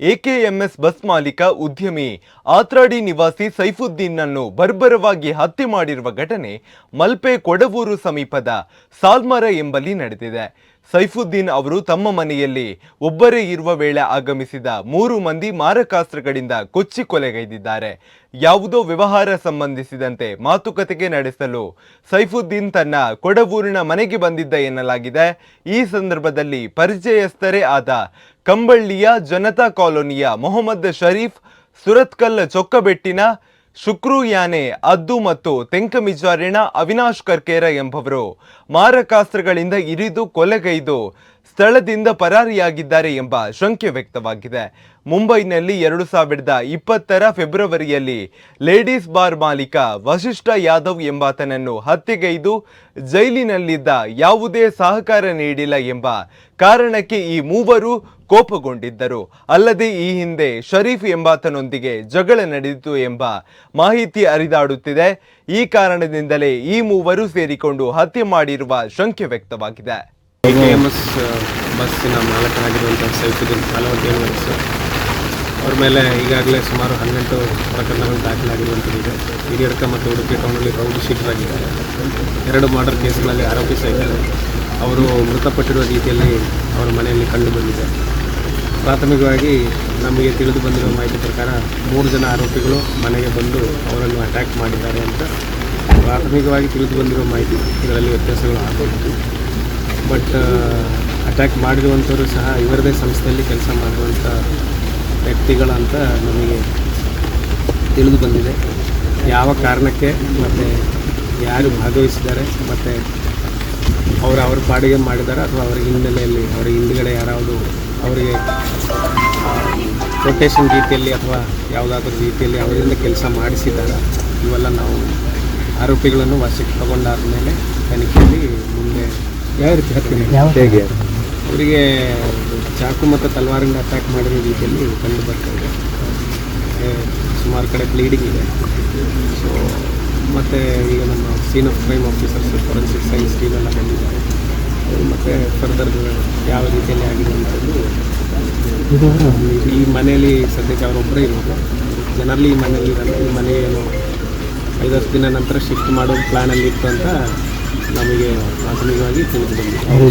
ಎಕೆಎಂಎಸ್ bus ಮಾಲೀಕ ಉದ್ಯಮಿ ಆತ್ರಾಡಿ ನಿವಾಸಿ ಸೈಫುದ್ದೀನ್ನನ್ನು ಬರ್ಬರವಾಗಿ ಹತ್ಯೆ ಮಾಡಿರುವ ಘಟನೆ ಮಲ್ಪೆ ಕೊಡವೂರು ಸಮೀಪದ ಸಾಲ್ಮರ ಎಂಬಲ್ಲಿ ನಡೆದಿದೆ. ಸೈಫುದ್ದೀನ್ ಅವರು ತಮ್ಮ ಮನೆಯಲ್ಲಿ ಒಬ್ಬರೇ ಇರುವ ವೇಳೆ ಆಗಮಿಸಿದ ಮೂರು ಮಂದಿ ಮಾರಕಾಸ್ತ್ರಗಳಿಂದ ಕೊಚ್ಚಿ ಕೊಲೆಗೈದಿದ್ದಾರೆ. ಯಾವುದೋ ವ್ಯವಹಾರ ಸಂಬಂಧಿಸಿದಂತೆ ಮಾತುಕತೆಗೆ ನಡೆಸಲು ಸೈಫುದ್ದೀನ್ ತನ್ನ ಕೊಡವೂರಿನ ಮನೆಗೆ ಬಂದಿದ್ದ ಎನ್ನಲಾಗಿದೆ. ಈ ಸಂದರ್ಭದಲ್ಲಿ ಪರಿಚಯಸ್ಥರೇ ಆದ ಕಂಬಳ್ಳಿಯ ಜನತಾ ಕಾಲೋನಿಯ ಮೊಹಮ್ಮದ್ ಶರೀಫ್, ಸುರತ್ಕಲ್ ಚೊಕ್ಕಬೆಟ್ಟಿನ ಶುಕ್ರು ಯಾನೆ ಅದ್ದು ಮತ್ತು ತೆಂಕಮಿಜಾರಿನ ಅವಿನಾಶ್ ಕರ್ಕೇರ ಎಂಬವರು ಮಾರಕಾಸ್ತ್ರಗಳಿಂದ ಇರಿದು ಕೊಲೆಗೈದು ಸ್ಥಳದಿಂದ ಪರಾರಿಯಾಗಿದ್ದಾರೆ ಎಂಬ ಶಂಕೆ ವ್ಯಕ್ತವಾಗಿದೆ. ಮುಂಬೈನಲ್ಲಿ ಎರಡು ಸಾವಿರದ ಇಪ್ಪತ್ತರ ಫೆಬ್ರವರಿಯಲ್ಲಿ ಲೇಡೀಸ್ ಬಾರ್ ಮಾಲೀಕ ವಶಿಷ್ಠ ಯಾದವ್ ಎಂಬಾತನನ್ನು ಹತ್ಯೆಗೈದು ಜೈಲಿನಲ್ಲಿದ್ದ ಯಾವುದೇ ಸಹಕಾರ ನೀಡಿಲ್ಲ ಎಂಬ ಕಾರಣಕ್ಕೆ ಈ ಮೂವರು ಕೋಪಗೊಂಡಿದ್ದರು. ಅಲ್ಲದೆ ಈ ಹಿಂದೆ ಶರೀಫ್ ಎಂಬಾತನೊಂದಿಗೆ ಜಗಳ ನಡೆಯಿತು ಎಂಬ ಮಾಹಿತಿ ಹರಿದಾಡುತ್ತಿದೆ. ಈ ಕಾರಣದಿಂದಲೇ ಈ ಮೂವರು ಸೇರಿಕೊಂಡು ಹತ್ಯೆ ಮಾಡಿರುವ ಶಂಕೆ ವ್ಯಕ್ತವಾಗಿದೆ. ಬಸ್ಸಿನ ಮಾಲಕರಾಗಿರುವಂಥ ಸೈಫುದ್ದೀನ್ ವಯಸ್ಸು ಅವ್ರ ಮೇಲೆ ಈಗಾಗಲೇ ಸುಮಾರು ಹನ್ನೆಂಟು ಪ್ರಕರಣಗಳು ದಾಖಲಾಗಿರುವಂಥದ್ದಿದೆ ಹಿರಿಯಡ್ಕ ಮತ್ತು ಉಡುಪಿ ಟೌನಲ್ಲಿ ರೌಡಿ ಆಗಿದ್ದಾರೆ. ಎರಡು ಮರ್ಡರ್ ಕೇಸ್ಗಳಲ್ಲಿ ಆರೋಪಿ ಸಹಿತ ಅವರು ಮೃತಪಟ್ಟಿರುವ ರೀತಿಯಲ್ಲಿ ಅವರ ಮನೆಯಲ್ಲಿ ಕಂಡು ಬಂದಿದೆ. ಪ್ರಾಥಮಿಕವಾಗಿ ನಮಗೆ ತಿಳಿದು ಬಂದಿರುವ ಮಾಹಿತಿ ಪ್ರಕಾರ ಮೂರು ಜನ ಆರೋಪಿಗಳು ಮನೆಗೆ ಬಂದು ಅವರನ್ನು ಅಟ್ಯಾಕ್ ಮಾಡಿದ್ದಾರೆ ಅಂತ ಪ್ರಾಥಮಿಕವಾಗಿ ತಿಳಿದು ಬಂದಿರುವ ಮಾಹಿತಿ ಇದರಲ್ಲಿ ವ್ಯತ್ಯಾಸಗಳು ಆಗಬಹುದು. ಬಟ್ ಅಟ್ಯಾಕ್ ಮಾಡಿರುವಂಥವರು ಸಹ ಇವರದೇ ಸಂಸ್ಥೆಯಲ್ಲಿ ಕೆಲಸ ಮಾಡುವಂಥ ವ್ಯಕ್ತಿಗಳಂತ ನಮಗೆ ತಿಳಿದು ಬಂದಿದೆ. ಯಾವ ಕಾರಣಕ್ಕೆ ಮತ್ತು ಯಾರು ಭಾಗವಹಿಸಿದ್ದಾರೆ ಮತ್ತು ಅವರು ಅವ್ರ ಪಾಡಿಗೆ ಮಾಡಿದ್ದಾರೆ ಅಥವಾ ಅವರ ಹಿನ್ನೆಲೆಯಲ್ಲಿ ಅವರ ಹಿಂದುಗಡೆ ಯಾರಾವುದು ಅವರಿಗೆ ಕೊಟೇಶನ್ ರೀತಿಯಲ್ಲಿ ಅಥವಾ ಯಾವುದಾದ್ರೂ ರೀತಿಯಲ್ಲಿ ಅವರಿಂದ ಕೆಲಸ ಮಾಡಿಸಿದಾಗ ಇವೆಲ್ಲ ನಾವು ಆರೋಪಿಗಳನ್ನು ವಶಕ್ಕೆ ತಗೊಂಡಾದ ಮೇಲೆ ತನಿಖೆಯಲ್ಲಿ ಮುಂದೆ ಯಾವ ರೀತಿ ಹತ್ತಿರ ಹೇಗೆ ಅವರಿಗೆ ಚಾಕು ಮತ್ತು ತಲವಾರಿಂದ ಅಟ್ಯಾಕ್ ಮಾಡಿರೋ ರೀತಿಯಲ್ಲಿ ಕಂಡು ಬರ್ತಾ ಇದೆ ಸುಮಾರು ಕಡೆ ಬ್ಲೀಡಿಂಗ್ ಇದೆ. ಸೊ ಮತ್ತು ಈಗ ನಮ್ಮ scene of crime officers forensic science ಟೀಮೆಲ್ಲ ಬಂದಿದ್ದಾರೆ. ಮತ್ತೆ ಫರ್ದರ್ ಯಾವ ರೀತಿಯಲ್ಲಿ ಆಗಿದೆ ಅಂತಂದು ಈ ಮನೆಯಲ್ಲಿ ಸದ್ಯಕ್ಕೆ ಅವರೊಬ್ಬರೇ ಇರೋದು. ಜನರಲ್ಲಿ ಈ ಮನೆಯಲ್ಲಿ ಈ ಮನೆ ಏನು ಐದತ್ತು ದಿನ ನಂತರ ಶಿಫ್ಟ್ ಮಾಡೋ ಪ್ಲ್ಯಾನಲ್ಲಿ ಇತ್ತು ಅಂತ ನಮಗೆ ಪ್ರಾಥಮಿಕವಾಗಿ ತಿಳಿದು ಬಂದಿದೆ.